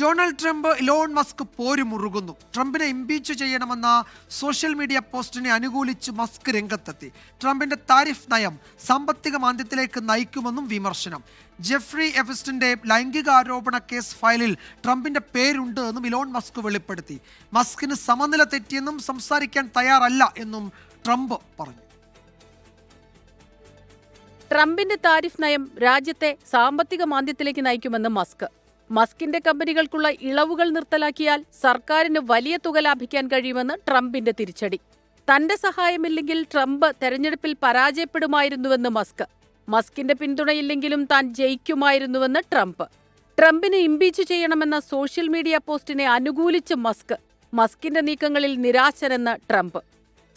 Donald Trump Elon Musk പോരുമുറുകുന്നു. ട്രംപിനെ impeach ചെയ്യണമെന്ന സോഷ്യൽ മീഡിയ പോസ്റ്റിനെ അനുകൂലിച്ച് മസ്ക് രംഗത്തെത്തി. ട്രംപിന്റെ താരിഫ് നയം സാമ്പത്തിക മാന്ദ്യത്തിലേക്ക് നയിക്കുമെന്നും വിമർശനം. ജെഫ്രി എഫിസ്റ്റിന്റെ ലൈംഗിക ആരോപണ കേസ് ഫയലിൽ ട്രംപിന്റെ പേരുണ്ട് എന്നും ഇലോൺ മസ്ക് വെളിപ്പെടുത്തി. മസ്കിന് സമനില തെറ്റിയെന്നും സംസാരിക്കാൻ തയ്യാറല്ല എന്നും ട്രംപ് പറഞ്ഞു. ട്രംപിന്റെ താരിഫ് നയം രാജ്യത്തെ സാമ്പത്തിക മാന്ദ്യത്തിലേക്ക് നയിക്കുമെന്ന് മസ്ക്. മസ്കിന്റെ കമ്പനികൾക്കുള്ള ഇളവുകൾ നിർത്തലാക്കിയാൽ സർക്കാരിന് വലിയ തുക ലാഭിക്കാൻ കഴിയുമെന്ന് ട്രംപിന്റെ തിരിച്ചടി. തന്റെ സഹായമില്ലെങ്കിൽ ട്രംപ് തെരഞ്ഞെടുപ്പിൽ പരാജയപ്പെടുമായിരുന്നുവെന്ന് മസ്ക്. മസ്കിന്റെ പിന്തുണയില്ലെങ്കിലും താൻ ജയിക്കുമായിരുന്നുവെന്ന് ട്രംപ്. ട്രംപിനെ ഇംപീച്ച് ചെയ്യണമെന്ന സോഷ്യൽ മീഡിയ പോസ്റ്റിനെ അനുകൂലിച്ച് മസ്ക്. മസ്കിന്റെ നീക്കങ്ങളിൽ നിരാശനെന്ന് ട്രംപ്.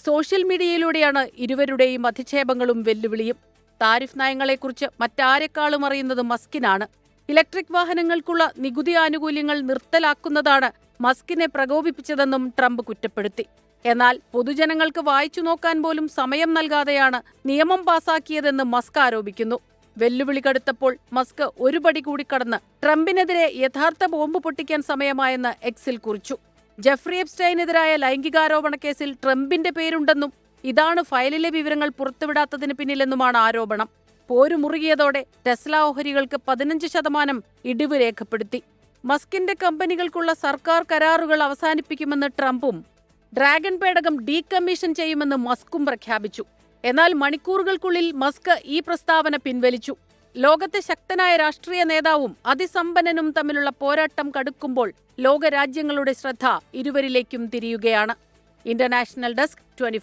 സോഷ്യൽ മീഡിയയിലൂടെയാണ് ഇരുവരുടെയും അധിക്ഷേപങ്ങളും വെല്ലുവിളിയും. താരിഫ് നയങ്ങളെക്കുറിച്ച് മറ്റാരെക്കാളും അറിയുന്നത് മസ്കിനാണ്. ഇലക്ട്രിക് വാഹനങ്ങൾക്കുള്ള നികുതി ആനുകൂല്യങ്ങൾ നിർത്തലാക്കുന്നതാണ് മസ്കിനെ പ്രകോപിപ്പിച്ചതെന്നും ട്രംപ് കുറ്റപ്പെടുത്തി. എന്നാൽ പൊതുജനങ്ങൾക്ക് വായിച്ചു നോക്കാൻ പോലും സമയം നൽകാതെയാണ് നിയമം പാസാക്കിയതെന്ന് മസ്ക് ആരോപിക്കുന്നു. വെല്ലുവിളി കടുത്തപ്പോൾ മസ്ക് ഒരുപടി കൂടി കടന്ന് ട്രംപിനെതിരെ യഥാർത്ഥ ബോംബ് പൊട്ടിക്കാൻ സമയമായെന്ന് എക്സിൽ കുറിച്ചു. ജെഫ്രി എപ്സ്റ്റൈനെതിരായ ലൈംഗികാരോപണ കേസിൽ ട്രംപിന്റെ പേരുണ്ടെന്നും ഇതാണ് ഫയലിലെ വിവരങ്ങൾ പുറത്തുവിടാത്തതിന് പിന്നിലെന്നുമാണ് ആരോപണം. പോരുമുറുകിയതോടെ ടെസ്ല ഓഹരികൾക്ക് പതിനഞ്ച് ശതമാനം ഇടിവ് രേഖപ്പെടുത്തി. മസ്കിന്റെ കമ്പനികൾക്കുള്ള സർക്കാർ കരാറുകൾ അവസാനിപ്പിക്കുമെന്ന് ട്രംപും ഡ്രാഗൺ പേടകം ഡീകമ്മീഷൻ ചെയ്യുമെന്ന് മസ്കും പ്രഖ്യാപിച്ചു. എന്നാൽ മണിക്കൂറുകൾക്കുള്ളിൽ മസ്ക് ഈ പ്രസ്താവന പിൻവലിച്ചു. ലോകത്തെ ശക്തനായ രാഷ്ട്രീയ നേതാവും അതിസമ്പന്നനും തമ്മിലുള്ള പോരാട്ടം കടുക്കുമ്പോൾ ലോകരാജ്യങ്ങളുടെ ശ്രദ്ധ ഇരുവരിലേക്കും തിരിയുകയാണ്. International desk twenty